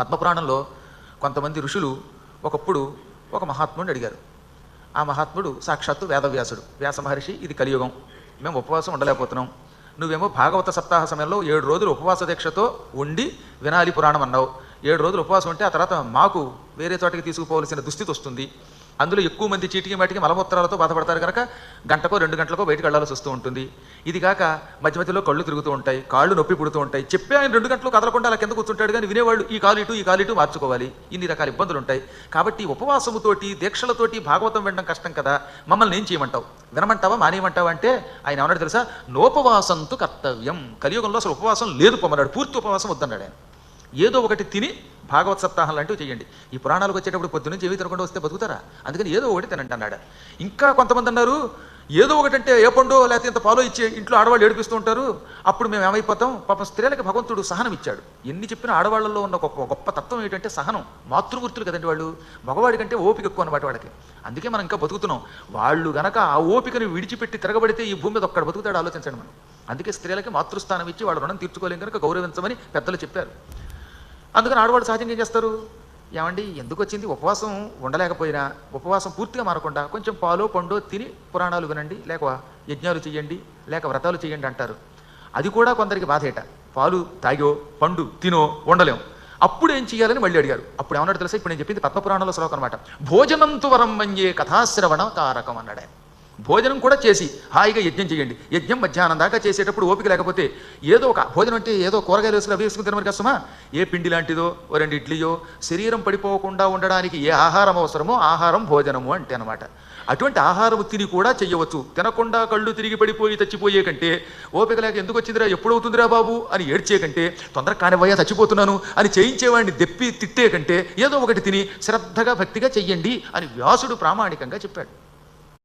పద్మపురాణంలో కొంతమంది ఋషులు ఒకప్పుడు ఒక మహాత్ముడిని అడిగారు. ఆ మహాత్ముడు సాక్షాత్తు వేదవ్యాసుడు. వ్యాస మహర్షి ఇది కలియుగం. మేము ఉపవాసం ఉండలేకపోతున్నాం. నువ్వేమో భాగవత సప్తాహ సమయంలో ఏడు రోజులు ఉపవాస దీక్షతో ఉండి వినాలి పురాణం అన్నావు. ఏడు రోజులు ఉపవాసం ఉంటే ఆ తర్వాత మాకు వేరే చోటకి తీసుకుపోవలసిన దుస్థితి వస్తుంది. అందులో ఎక్కువ మంది చీటికి మాటికి మలమూత్రాలతో బాధపడతారు కనుక గంటకో రెండు గంటలకో బయటకు వెళ్ళాల్సి వస్తూ ఉంటుంది. ఇది కాక మధ్య మధ్యలో కళ్ళు తిరుగుతూ ఉంటాయి కాళ్ళు నొప్పి పుడుతూ ఉంటాయి. చెప్పి ఆయన రెండు గంటలు కదలకుండా అలా కింద కూర్చుంటాడు కానీ వినేవాళ్ళు ఈ కాలు ఇటు ఈ కాలు ఇటు మార్చుకోవాలి. ఇన్ని రకాల ఇబ్బందులు ఉంటాయి. కాబట్టి ఉపవాసముతోటి దీక్షలతోటి భాగవతం వినడం కష్టం కదా. మమ్మల్ని ఏం చేయమంటావు? వినమంటావా? మానేయమంటావా అంటే ఆయన ఏమన్నాడు తెలుసా? నోపవాసంతో కర్తవ్యం. కలియుగంలో అసలు ఉపవాసం లేదు పొమ్మన్నాడు. పూర్తి ఉపవాసం వద్దన్నాడు ఆయన. ఏదో ఒకటి తిని భాగవత్ సప్తాహం లాంటివి చేయండి. ఈ పురాణాలకు వచ్చేటప్పుడు పొద్దున్నే నుంచి ఏవి తినకుండా వస్తే బతుకుతారా? అందుకని ఏదో ఒకటి తినండి అన్నాడు. ఇంకా కొంతమంది అన్నారు ఏదో ఒకటి అంటే ఏ పండు లేకపోతే ఇంత పాలో ఇచ్చి ఇంట్లో ఆడవాళ్ళు ఏడిపిస్తూ ఉంటారు అప్పుడు మేము ఏమైపోతాం? పాపం స్త్రీలకు భగవంతుడు సహనం ఇచ్చాడు. ఎన్ని చెప్పినా ఆడవాళ్ళలో ఉన్న గొప్ప గొప్ప తత్వం ఏంటంటే సహనం. మాతృమూర్తులు కదండి వాళ్ళు? మగవాడి కంటే ఓపిక ఎక్కువ అన్నమాట వాళ్ళకి. అందుకే మనం ఇంకా బతుకుతున్నాం. వాళ్ళు గనక ఆ ఓపికను విడిచిపెట్టి తిరగబడితే ఈ భూమి మీద ఒక్కడ బతుకుతాడు ఆలోచించండి మనం. అందుకే స్త్రీలకి మాతృస్థానం ఇచ్చి వాళ్ళ రుణం తీర్చుకోలేం కనుక గౌరవించమని పెద్దలు చెప్పారు. అందుకని ఆడవాళ్ళు సహజంగా ఏం చేస్తారు? ఏమండి ఎందుకు వచ్చింది? ఉపవాసం ఉండలేకపోయినా ఉపవాసం పూర్తిగా మారకుండా కొంచెం పాలు పండు తిని పురాణాలు వినండి లేక యజ్ఞాలు చేయండి లేక వ్రతాలు చేయండి అంటారు. అది కూడా కొందరికి బాధేట పాలు తాగో పండు తినో ఉండలేం. అప్పుడు ఏం చేయాలని మళ్ళీ అడిగారు. అప్పుడు ఏమన్నాడు తెలుసా? ఇప్పుడు నేను చెప్పింది పద్మపురాణంలో శ్లోకం అనమాట భోజనంతు వరం మన్యే కథాశ్రవణ కారకం అన్నాడు ఆయన. భోజనం కూడా చేసి హాయిగా యజ్ఞం చేయండి. యజ్ఞం మధ్యాహ్నం దాకా చేసేటప్పుడు ఓపిక లేకపోతే ఏదో ఒక భోజనం అంటే ఏదో కూరగాయలు వేసుకుని అవి వేసుకుని తినమని కష్టమా ఏ పిండి లాంటిదో ఓ రెండు ఇడ్లీయో శరీరం పడిపోకుండా ఉండడానికి ఏ ఆహారం అవసరమో ఆహారం భోజనము అంటే అనమాట అటువంటి ఆహారం తిని కూడా చెయ్యవచ్చు. తినకుండా కళ్ళు తిరిగి పడిపోయి చచ్చిపోయే కంటే ఓపిక లేక ఎందుకు వచ్చిందిరా ఎప్పుడవుతుందిరా బాబు అని ఏడ్చే కంటే తొందర కానివయ్యా చచ్చిపోతున్నాను అని చేయించేవాడిని దెప్పి తిట్టే కంటే ఏదో ఒకటి తిని శ్రద్ధగా భక్తిగా చెయ్యండి అని వ్యాసుడు ప్రామాణికంగా చెప్పాడు.